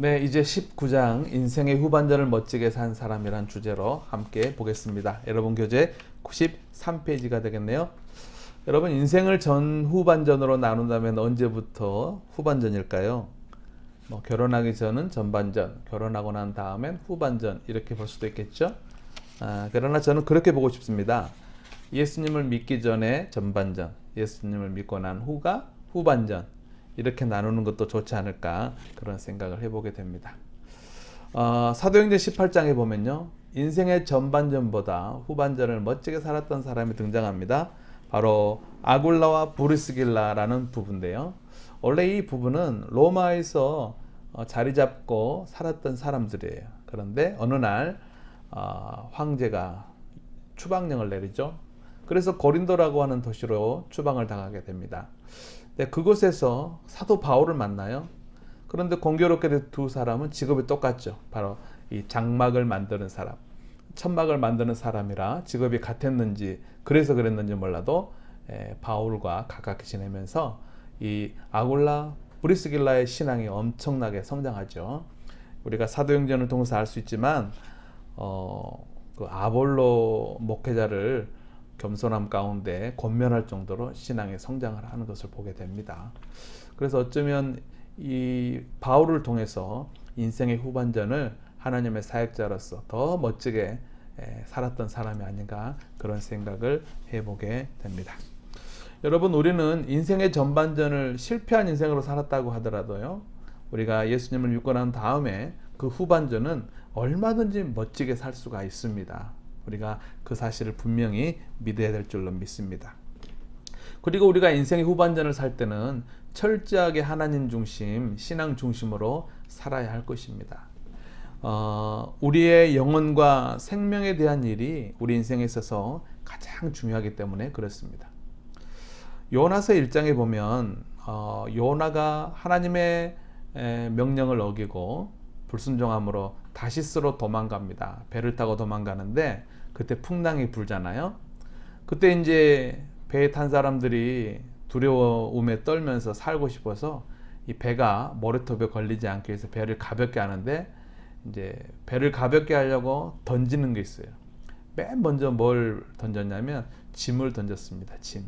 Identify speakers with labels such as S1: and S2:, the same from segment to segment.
S1: 네, 이제 19장 인생의 후반전을 멋지게 산 사람이란 주제로 함께 보겠습니다. 여러분 교재 93페이지가 되겠네요. 여러분 인생을 전 후반전으로 나눈다면 언제부터 후반전일까요? 뭐 결혼하기 전은 전반전, 결혼하고 난 다음엔 후반전 이렇게 볼 수도 있겠죠. 아, 그러나 저는 그렇게 보고 싶습니다. 예수님을 믿기 전에 전반전, 예수님을 믿고 난 후가 후반전 이렇게 나누는 것도 좋지 않을까 그런 생각을 해보게 됩니다. 어, 사도행전 18장에 보면요. 인생의 전반전보다 후반전을 멋지게 살았던 사람이 등장합니다. 바로 아굴라와 브리스길라라는 부부인데요. 원래 이 부부는 로마에서 어, 자리 잡고 살았던 사람들이에요. 그런데 어느 날 어, 황제가 추방령을 내리죠. 그래서 고린도라고 하는 도시로 추방을 당하게 됩니다. 네, 그곳에서 사도 바울을 만나요. 그런데 공교롭게 두 사람은 직업이 똑같죠. 바로 이 장막을 만드는 사람, 천막을 만드는 사람이라 직업이 같았는지 그래서 그랬는지 몰라도 에, 바울과 가깝게 지내면서 이 아굴라 브리스길라의 신앙이 엄청나게 성장하죠. 우리가 사도행전을 통해서 알 수 있지만 어, 그 아볼로 목회자를 겸손함 가운데 권면할 정도로 신앙의 성장을 하는 것을 보게 됩니다. 그래서 어쩌면 이 바울을 통해서 인생의 후반전을 하나님의 사역자로서 더 멋지게 살았던 사람이 아닌가 그런 생각을 해보게 됩니다. 여러분 우리는 인생의 전반전을 실패한 인생으로 살았다고 하더라도요. 우리가 예수님을 믿고 난 다음에 그 후반전은 얼마든지 멋지게 살 수가 있습니다. 우리가 그 사실을 분명히 믿어야 될 줄로 믿습니다. 그리고 우리가 인생의 후반전을 살 때는 철저하게 하나님 중심, 신앙 중심으로 살아야 할 것입니다. 어, 우리의 영혼과 생명에 대한 일이 우리 인생에 있어서 가장 중요하기 때문에 그렇습니다. 요나서 1장에 보면 어, 요나가 하나님의 에, 명령을 어기고 불순종함으로 다시스로 도망갑니다. 배를 타고 도망가는데 그때 풍랑이 불잖아요. 그때 이제 배에 탄 사람들이 두려움에 떨면서 살고 싶어서 이 배가 모래톱에 걸리지 않게 해서 배를 가볍게 하는데 이제 배를 가볍게 하려고 던지는 게 있어요. 맨 먼저 뭘 던졌냐면 짐을 던졌습니다. 짐.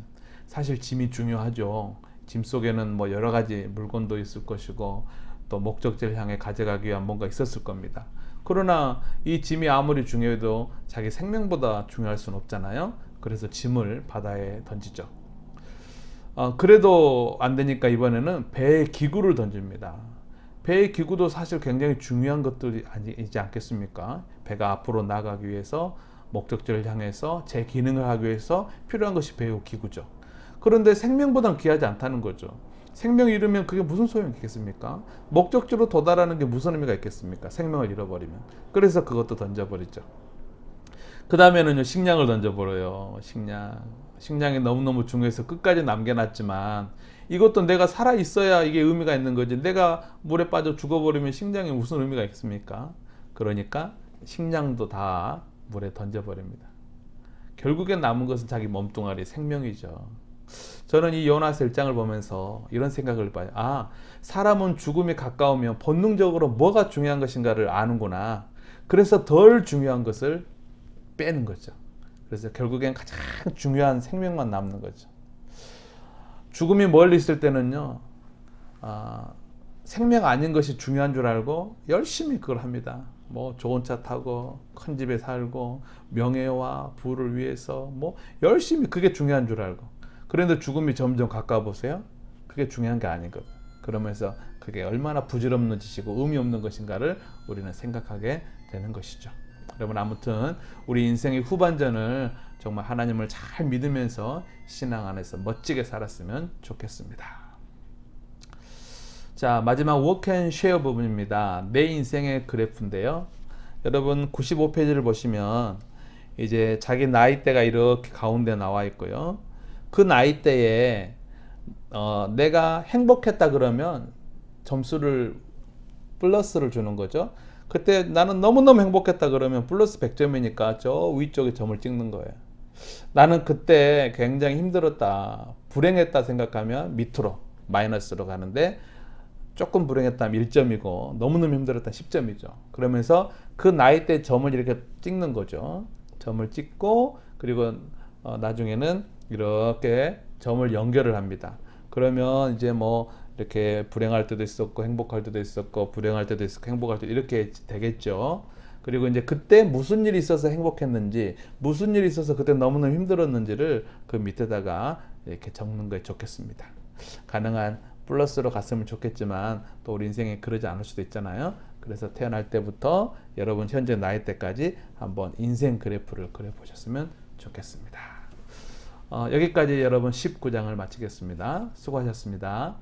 S1: 사실 짐이 중요하죠. 짐 속에는 뭐 여러 가지 물건도 있을 것이고 또 목적지를 향해 가져가기 위한 뭔가 있었을 겁니다. 그러나 이 짐이 아무리 중요해도 자기 생명보다 중요할 수는 없잖아요. 그래서 짐을 바다에 던지죠. 어, 그래도 안 되니까 이번에는 배의 기구를 던집니다. 배의 기구도 사실 굉장히 중요한 것들이 아니지 않겠습니까? 배가 앞으로 나가기 위해서 목적지를 향해서 제 기능을 하기 위해서 필요한 것이 배의 기구죠. 그런데 생명보다는 귀하지 않다는 거죠. 생명을 잃으면 그게 무슨 소용이 있겠습니까? 목적지로 도달하는 게 무슨 의미가 있겠습니까? 생명을 잃어버리면. 그래서 그것도 던져버리죠. 그 다음에는요, 식량을 던져버려요. 식량. 식량이 너무너무 중요해서 끝까지 남겨놨지만 이것도 내가 살아 있어야 이게 의미가 있는 거지. 내가 물에 빠져 죽어버리면 식량이 무슨 의미가 있습니까? 그러니까 식량도 다 물에 던져버립니다. 결국엔 남은 것은 자기 몸뚱아리 생명이죠. 저는 이 요나스 일장을 보면서 이런 생각을 봐요. 아, 사람은 죽음이 가까우면 본능적으로 뭐가 중요한 것인가를 아는구나. 그래서 덜 중요한 것을 빼는 거죠. 그래서 결국엔 가장 중요한 생명만 남는 거죠. 죽음이 멀리 있을 때는요, 아, 생명 아닌 것이 중요한 줄 알고 열심히 그걸 합니다. 뭐 좋은 차 타고 큰 집에 살고 명예와 부를 위해서 뭐 열심히 그게 중요한 줄 알고 그런데 죽음이 점점 가까워 보세요. 그게 중요한 게 아닌 것. 그러면서 그게 얼마나 부질없는 짓이고 의미 없는 것인가를 우리는 생각하게 되는 것이죠. 여러분 아무튼 우리 인생의 후반전을 정말 하나님을 잘 믿으면서 신앙 안에서 멋지게 살았으면 좋겠습니다. 자 마지막 워크 쉐어 부분입니다. 내 인생의 그래프인데요. 여러분 95페이지를 보시면 이제 자기 나이대가 이렇게 가운데 나와 있고요. 그 나이대에 어, 내가 행복했다 그러면 점수를 플러스를 주는 거죠. 그때 나는 너무너무 행복했다 그러면 플러스 100점이니까 저 위쪽에 점을 찍는 거예요. 나는 그때 굉장히 힘들었다, 불행했다 생각하면 밑으로 마이너스로 가는데 조금 불행했다면 1점이고 너무너무 힘들었다면 10점이죠. 그러면서 그 나이 때 점을 이렇게 찍는 거죠. 점을 찍고 그리고 어, 나중에는 이렇게 점을 연결을 합니다. 그러면 이제 뭐 이렇게 불행할 때도 있었고 행복할 때도 있었고 불행할 때도 있었고 행복할 때도 이렇게 되겠죠. 그리고 이제 그때 무슨 일이 있어서 행복했는지 무슨 일이 있어서 그때 너무너무 힘들었는지를 그 밑에다가 이렇게 적는 게 좋겠습니다. 가능한 플러스로 갔으면 좋겠지만 또 우리 인생에 그러지 않을 수도 있잖아요. 그래서 태어날 때부터 여러분 현재 나이 때까지 한번 인생 그래프를 그려 보셨으면 좋겠습니다. 어, 여기까지 여러분 19장을 마치겠습니다. 수고하셨습니다.